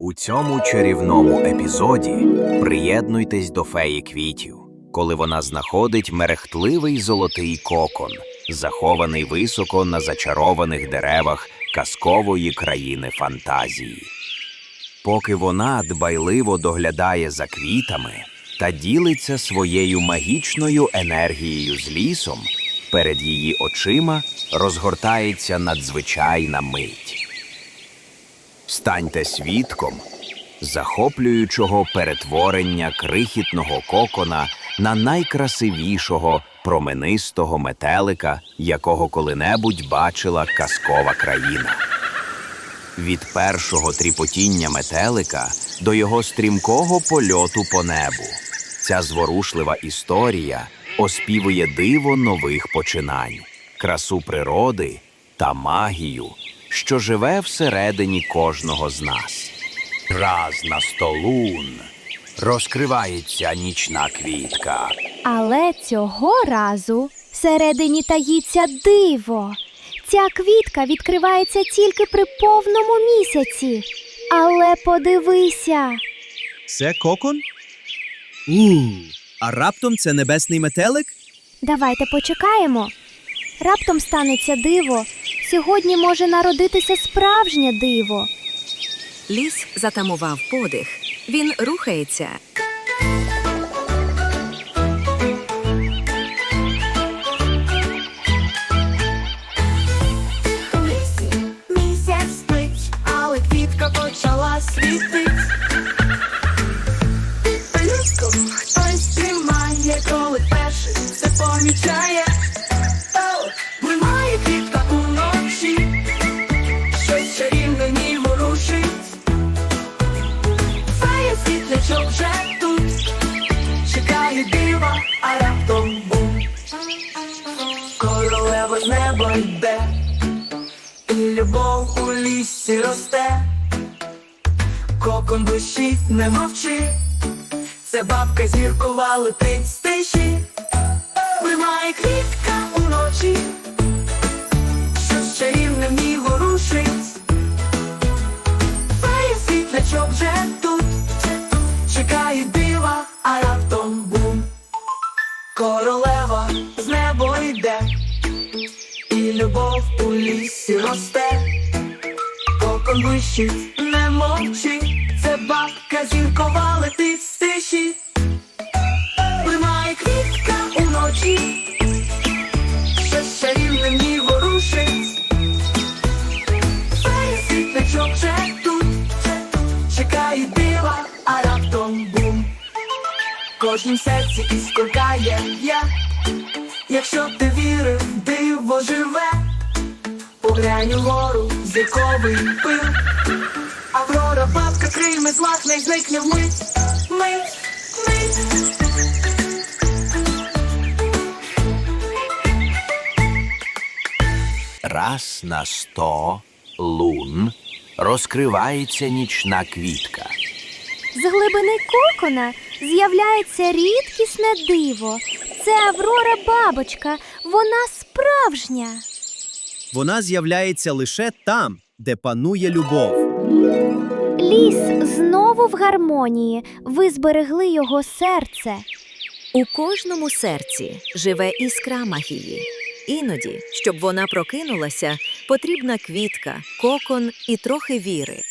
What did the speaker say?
У цьому чарівному епізоді приєднуйтесь до феї квітів, коли вона знаходить мерехтливий золотий кокон, захований високо на зачарованих деревах казкової країни фантазії. Поки вона дбайливо доглядає за квітами та ділиться своєю магічною енергією з лісом, перед її очима розгортається надзвичайна мить. Станьте свідком захоплюючого перетворення крихітного кокона на найкрасивішого променистого метелика, якого коли-небудь бачила казкова країна. Від першого тріпотіння метелика до його стрімкого польоту по небу. Ця зворушлива історія оспівує диво нових починань, красу природи та магію, що живе всередині кожного з нас. Раз на столун розкривається нічна квітка. Але цього разу всередині таїться диво. Ця квітка відкривається тільки при повному місяці. Але подивися, Це кокон? У, а раптом це небесний метелик? давайте почекаємо. Раптом станеться диво. Сьогодні може народитися справжнє диво. Ліс затамував подих. Він рухається. Вже тут, чекає дива, а раптом бум. Королева з неба йде. І любов у лісі росте, кокон блищить, не мовчи, це бабка зіркова летить тиші, вимає квітка уночі, а раптом бум, королева з неба йде. І любов у лісі росте, кокон блищить, не мовчи, це бабка зіркова летить з тиші, Вимає квітка уночі, щось чарівне в ній ворушить, Фея світлячок вже кожнім серці іскоркає я. Якщо ти вірив, диво живе, поглянь угору, зірковий пил. Аврора, бабка, крильми, злахне зникне вмить, мить, мить. Раз на сто лун розкривається нічна квітка. З глибини кокона з'являється рідкісне диво. Це Аврора бабочка. Вона справжня. Вона з'являється лише там, де панує любов. Ліс знову в гармонії. Ви зберегли його серце. У кожному серці живе іскра магії. Іноді, щоб вона прокинулася, потрібна квітка, кокон і трохи віри.